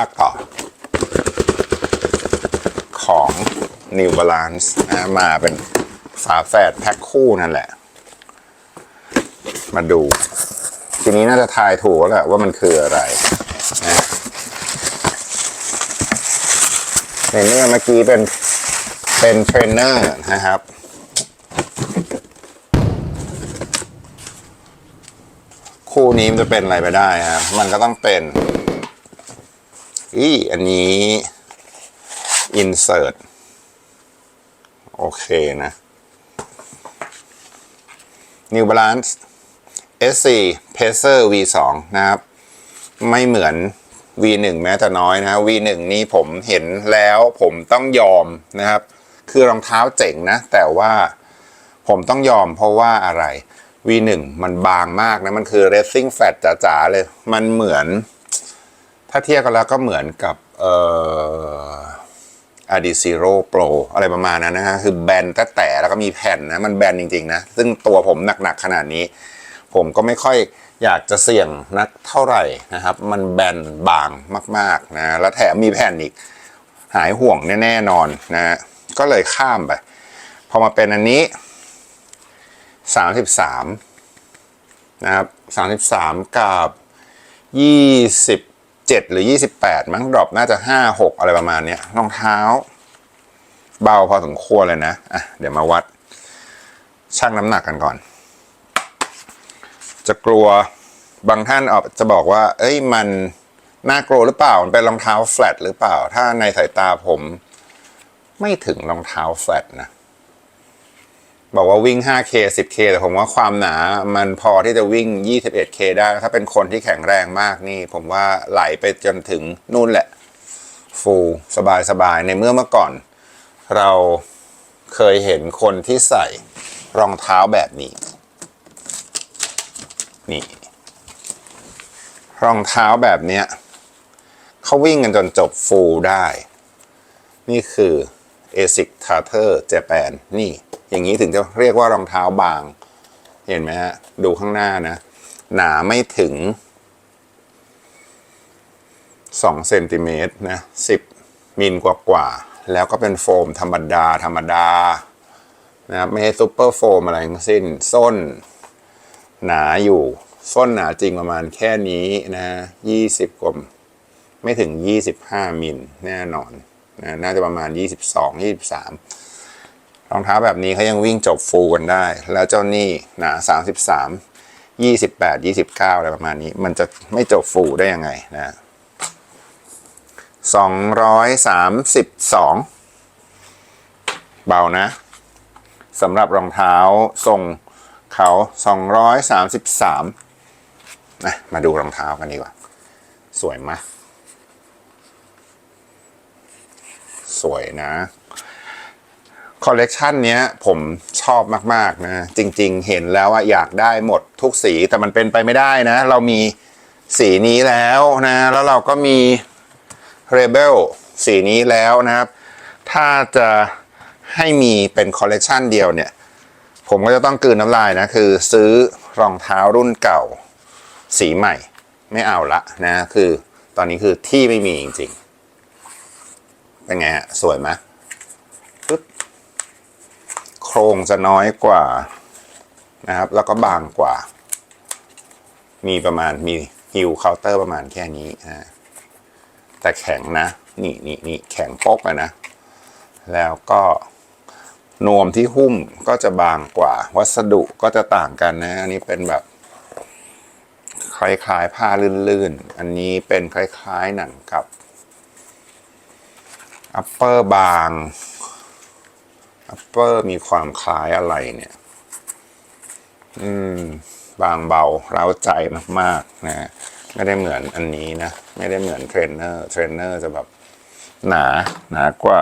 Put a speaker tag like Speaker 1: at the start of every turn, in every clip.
Speaker 1: าคต่อ ของ New Balance นะมาเป็นฝาแฝดแพ็คคู่นั่นแหละ มาดู ทีนี้น่าจะทายถูกแล้วแหละว่ามันคืออะไรนะในเมื่อเมื่อกี้เป็นเป็นเทรนเนอร์นะครับคู่นี้มันจะเป็นอะไรไปได้ครับมันก็ต้องเป็น อีอันนี้ insert โอเคนะ New Balance SC Pacer V2 นะครับ ไม่เหมือน V1 แม้แต่น้อยนะ V1 นี่ผมเห็นแล้วผมต้องยอมนะครับ คือรองเท้าเจ๋งนะ แต่ว่าผมต้องยอมเพราะว่าอะไร V1 มันบางมากนะ มันคือ racing fat จ๋าๆเลย มันเหมือน ถ้าเทียบกันแล้วก็เหมือนกับเอ่อ a d i z e r o Pro อะไรประมาณนั้นนะฮะ คือแบนแต่แต่แล้วก็มีแผ่นนะ มันแบนจริง ๆ นะ ซึ่งตัวผมหนัก ๆ ขนาดนี้ ผมก็ไม่ค่อยอยากจะเสี่ยงนักเท่าไหร่นะครับ มันแบนบางมาก ๆ นะ แล้วแถมมีแผ่นอีก หายห่วงแน่ๆนอนนะ ก็เลยข้ามไป พอมาเป็นอันนี้ 33 นะครับ 33 กับ 27 หรือ 28 มั้งดรอปน่าจะ 5 6 อะไรประมาณเนี้ยรองเท้า เบาพอสมควรเลยนะอะเดี๋ยวมาวัดชั่งน้ำหนักกันก่อน จะกลัวบางท่านออกจะบอกว่า เอ้ยมันน่ากลัวหรือเปล่า มันเป็นรองเท้าแฟลตหรือเปล่า ถ้าในสายตาผม ไม่ถึงรองเท้าแฟลตนะ บอกว่าวิ่ง 5K 10K แต่ผมว่าความหนามันพอที่จะวิ่ง 21K ได้ ถ้าเป็นคนที่แข็งแรงมากนี่ ผมว่าไหลไปจนถึงนู่นแหละ ฟูสบายสบายในเมื่อเมื่อก่อน เราเคยเห็นคนที่ใส่รองเท้าแบบนี้ นี่ รองเท้าแบบเนี้ยเขาวิ่งกันจนจบฟูได้ นี่คือ ASIC Tartar Japan นี่ อย่างนี้ถึงจะเรียกว่ารองเท้าบาง เห็นไหมฮะ ดูข้างหน้านะ หนาไม่ถึง2เซนติเมตรนะ10มิลกว่ากว่าๆแล้วก็เป็นโฟมธรรมดา ธรรมดานะครับไม่ใช่ซูเปอร์โฟมอะไรทั้งสิ้น ส้น หนาอยู่ ส้นหนาจริงประมาณแค่นี้นะ20กว่าไม่ถึง 25 มิลแน่นอนนะน่าจะประมาณ 22 23 รองเท้าแบบนี้เขายังวิ่งจบฟูลกันได้ แล้วเจ้านี่หนา33 28 29อะไรประมาณนี้ มันจะไม่จบฟูลได้ยังไงนะ232เบานะสำหรับรองเท้าทรงเขา233นะมาดูรองเท้ากันดีกว่า สวยไหมสวยนะ คอลเลกชันนี้ผมชอบมากๆนะ จริงๆ เห็นแล้วว่าอยากได้หมดทุกสีแต่มันเป็นไปไม่ได้นะ เรามีสีนี้แล้วนะ แล้วเราก็มี Rebel สีนี้แล้วนะครับ ถ้าจะให้มีเป็นคอลเลกชันเดียวเนี่ย ผมก็จะต้องกืนน้ำลายนะ คือซื้อรองเท้ารุ่นเก่า สีใหม่ ไม่เอาละนะ คือตอนนี้คือที่ไม่มีจริงๆ เป็นไงฮะสวยไหม รงจะน้อยกว่านะครับ แล้วก็บางกว่า มีประมาณมีฮิวเคาน์เตอร์ประมาณแค่นี้นะแต่แข็งนะ นี่นี่นี่แข็งปกเลยนะ แล้วก็นวมที่หุ้มก็จะบางกว่า วัสดุก็จะต่างกันนะ อันนี้เป็นแบบคล้ายๆ ผ้าลื่นๆ อันนี้เป็นคล้ายๆ หนังกับอัปเปอร์บาง อัปเปอร์มีความคล้ายอะไรเนี่ย อืม บางเบาเร้าใจมากๆ นะ ไม่ได้เหมือนอันนี้นะ ไม่ได้เหมือนเทรนเนอร์ เทรนเนอร์จะแบบหนาหนากว่า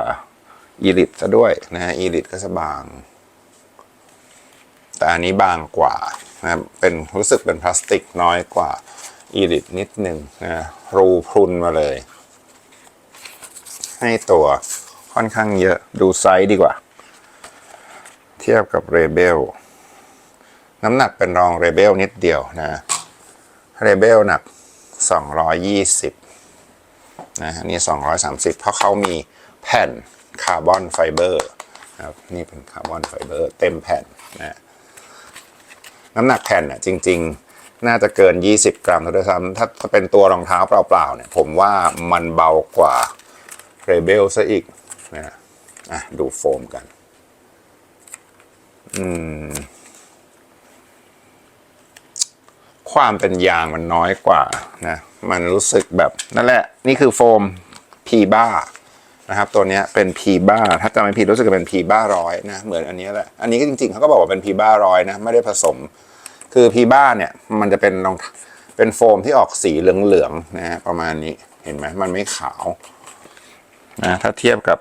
Speaker 1: อีลิตซะด้วยนะฮะอีลิตก็จะบาง แต่อันนี้บางกว่านะเป็นรู้สึกเป็นพลาสติกน้อยกว่าอีลิตนิดหนึ่งนะรูพรุนมาเลย ให้ตัวค่อนข้างเยอะดูไซส์ดีกว่า เทียบกับเรเบลน้ำหนักเป็นรองเรเบลนิดเดียวนะเรเบลหนัก 220นะนนี้230 เพราะเขามีแผ่นคาร์บอนไฟเบอร์นะครับนี่เป็นคาร์บอนไฟเบอร์เต็มแผ่นนะน้ำหนักแผ่นน่ะจริง ๆ น่าจะเกิน 20 กรัมเท่าด้วยซ้ำถ้าถ้าเป็นตัวรองเท้าเปล่าๆเนี่ยผมว่ามันเบากว่าเรเบลซะอีกนะอะดูโฟมกัน อืม ความเป็นยางมันน้อยกว่านะ มันรู้สึกแบบ นั่นแหละ นี่คือโฟมพีบ้านะครับ ตัวนี้เป็นพีบ้าถ้าจำไม่ผิดรู้สึกจะเป็นพีบ้าร้อยนะ เหมือนอันนี้แหละ อันนี้ก็จริงๆเขาก็บอกว่าเป็นพีบ้าร้อยนะ ไม่ได้ผสม คือพีบ้าเนี่ย มันจะเป็นรองเป็นโฟมที่ออกสีเหลืองๆนะฮะประมาณนี้เห็นไหมมันไม่ขาวนะถ้าเทียบกับ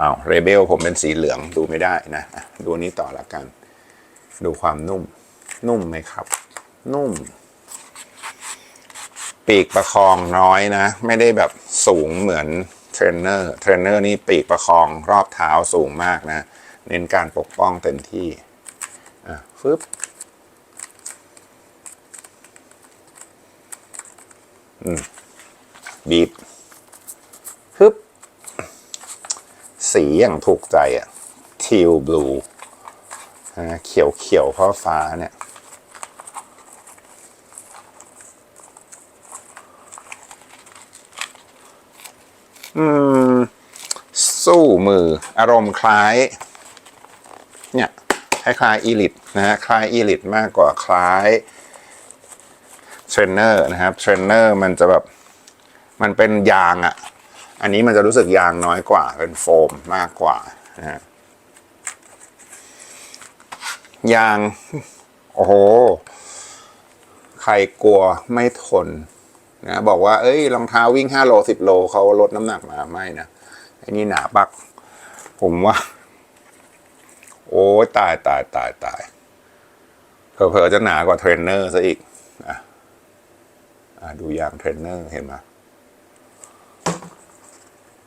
Speaker 1: อ้าวเรเบลผมเป็นสีเหลืองดูไม่ได้นะ ดูนนี้ต่อละกัน ดูความนุ่ม นุ่มไหมครับ นุ่ม ปีกประคองน้อยนะ ไม่ได้แบบสูงเหมือนเทรนเนอร์เทรนเนอร์นี่ปีกประคองรอบเท้าสูงมากนะ เน้นการปกป้องเต็มที่ อะฟึบอืมบีบฟึบ สีอย่างถูกใจอะทิวบลูเขียวเขียวฟ้าฟ้าเนี่ย อืม สู้มืออารมณ์คล้าย เนี่ยคล้ายอีลิทนะฮะ คล้ายอีลิทมากกว่าคล้ายเทรนเนอร์นะครับ เทรนเนอร์มันจะแบบ มันเป็นยางอะ่ะ อันนี้มันจะรู้สึกยางน้อยกว่า เป็นโฟมมากกว่านะฮะยาง โอ้โห ใครกลัวไม่ทนนะบอกว่า เอ้ยรองเท้าวิ่งห้าโลสิบโลเขาลดน้ำหนักมาไม่นะไอ้นี่หนาปัก ผมว่า โอ้ตายตายตายตายเผลอๆจะหนากว่าเทรนเนอร์ซะอีกอะอะดูยางเทรนเนอร์เห็นไหม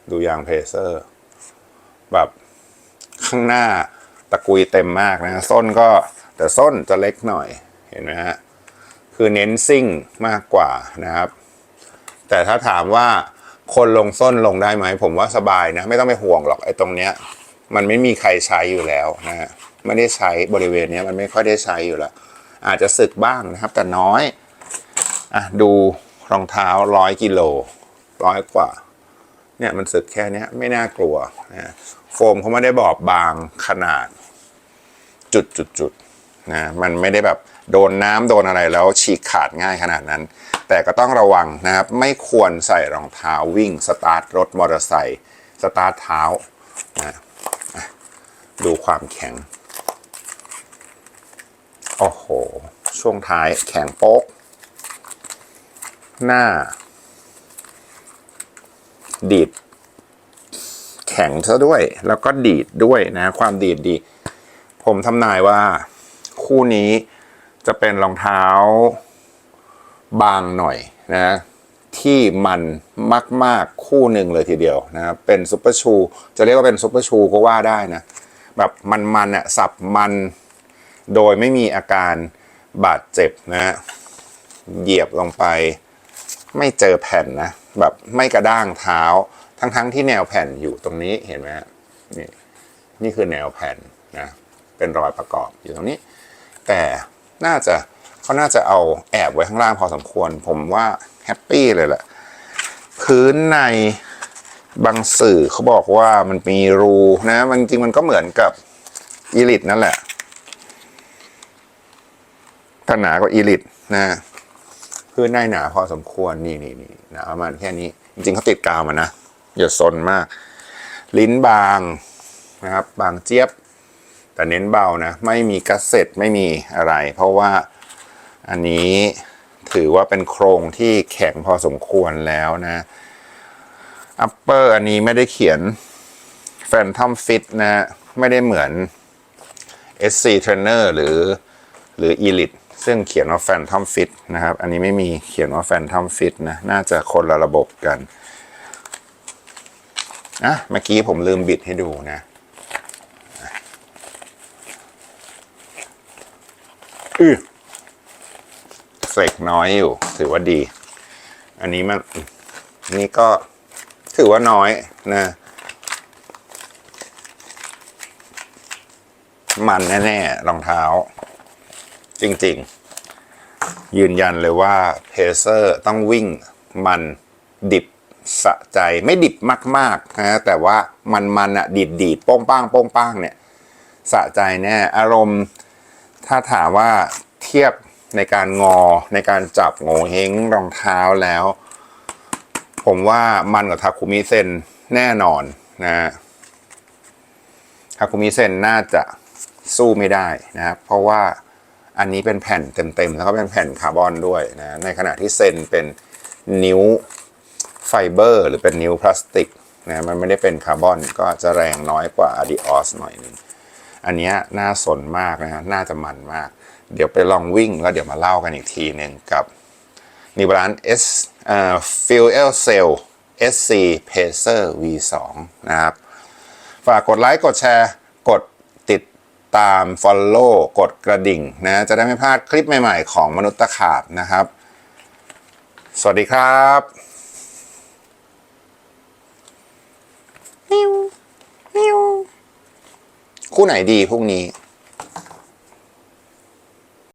Speaker 1: ดูยางเพเซอร์ แบบข้างหน้าตะกุยเต็มมากนะ ส้นก็แต่ส้นจะเล็กหน่อยเห็นไหมฮะ คือเน้นซิ่งมากกว่านะครับ แต่ถ้าถามว่าคนลงส้นลงได้ไหม ผมว่าสบายนะ ไม่ต้องไปห่วงหรอกไอ้ตรงเนี้ย มันไม่มีใครใช้อยู่แล้วนะฮะไม่ได้ใช้บริเวณเนี้ยมันไม่ค่อยได้ใช้อยู่แล้ว อาจจะสึกบ้างนะครับ แต่น้อยอะดูรองเท้าร้อยกิโลร้อยกว่า เนี่ยมันสึกแค่เนี้ยไม่น่ากลัวนะโฟมเขาไม่ได้บอบบางขนาด จุดจุดจุดนะมันไม่ได้แบบโดนน้ำโดนอะไรแล้วฉีกขาดง่ายขนาดนั้น แต่ก็ต้องระวังนะครับ ไม่ควรใส่รองเท้าวิ่ง สตาร์ทรถมอเตอร์ไซค์สตาร์ทเท้านะดูความแข็ง โอ้โห ช่วงท้ายแข็งโป๊ก หน้า ดีด แข็งซะด้วย แล้วก็ดีดด้วยนะ ความดีดดี ผมทำนายว่าคู่นี้จะเป็นรองเท้าบางหน่อยนะ ที่มันมาก ๆ คู่หนึ่งเลยทีเดียวนะครับเป็นซุปเปอร์ชู จะเรียกว่าเป็นซุปเปอร์ชูก็ว่าได้นะ แบบมันๆอะสับมันโดยไม่มีอาการบาดเจ็บนะฮะเหยียบลงไป ไม่เจอแผ่นนะแบบไม่กระด้างเท้า ทั้งๆที่แนวแผ่นอยู่ตรงนี้เห็นไหมนี่นี่คือแนวแผ่นนะเป็นรอยประกอบอยู่ตรงนี้ แต่น่าจะเขาน่าจะเอาแอบไว้ข้างล่างพอสมควร ผมว่าแฮปปี้เลยแหละพื้นในบางสื่อเขาบอกว่ามันมีรูนะมันจริงมันก็เหมือนกับอีลิทนั่นแหละถ้าหนากว่าอีลิทนะ พื้นในหนาพอสมควรนี่นี่นี่หนาประมาณแค่นี้ จริงๆเขาติดกาวมานะอย่าซนมาก ลิ้นบางนะครับ บางเจี๊ยบ แต่เน้นเบานะ ไม่มีกัสเซ็ตไม่มีอะไร เพราะว่าอันนี้ถือว่าเป็นโครงที่แข็งพอสมควรแล้วนะอัปเปอร์อันนี้ไม่ได้เขียน Phantom Fit นะ ไม่ได้เหมือน SC Trainer หรือหรือ Elite ซึ่งเขียนว่า Phantom Fit นะครับ อันนี้ไม่มีเขียนว่า Phantom Fit นะ น่าจะคนละระบบกันอะเมื่อกี้ผมลืมบิดให้ดูนะอือเสกน้อยอยู่ ถือว่าดี อันนี้มันนี่ก็ถือว่าน้อยนะมันแน่ๆรองเท้า จริงๆ ยืนยันเลยว่าเพเซอร์ต้องวิ่งมันดิบสะใจไม่ดิบมากๆนะแต่ว่ามันมันอะดีดดีดโป้งป้างโป้งป้างเนี่ยสะใจแน่อารมณ์ ถ้าถามว่าเทียบในการงอในการจับโงเฮงรองเท้าแล้ว ผมว่ามันกับทาคุมิเซนแน่นอนนะทาคุมิเซนน่าจะสู้ไม่ได้นะครับเพราะว่า อันนี้เป็นแผ่นเต็มๆ แล้วก็เป็นแผ่นคาร์บอนด้วยนะ ในขณะที่เซนเป็นนิ้วไฟเบอร์ หรือเป็นนิ้วพลาสติกนะมันไม่ได้เป็นคาร์บอนก็จะแรงน้อยกว่า Adios หน่อยนึง อันนี้น่าสนมากนะฮะน่าจะมันมาก เดี๋ยวไปลองวิ่งแล้วเดี๋ยวมาเล่ากันอีกทีหนึ่งกับ New Balance S เอ่อ Fuel Cell SC Pacer V2 นะครับ ฝากกดไลค์กดแชร์กด ติดตาม Follow กดกระดิ่งนะจะได้ไม่พลาดคลิปใหม่ๆของมนุษย์ตะขาบนะครับ สวัสดีครับคู่ไหนดีพรุ่งนี้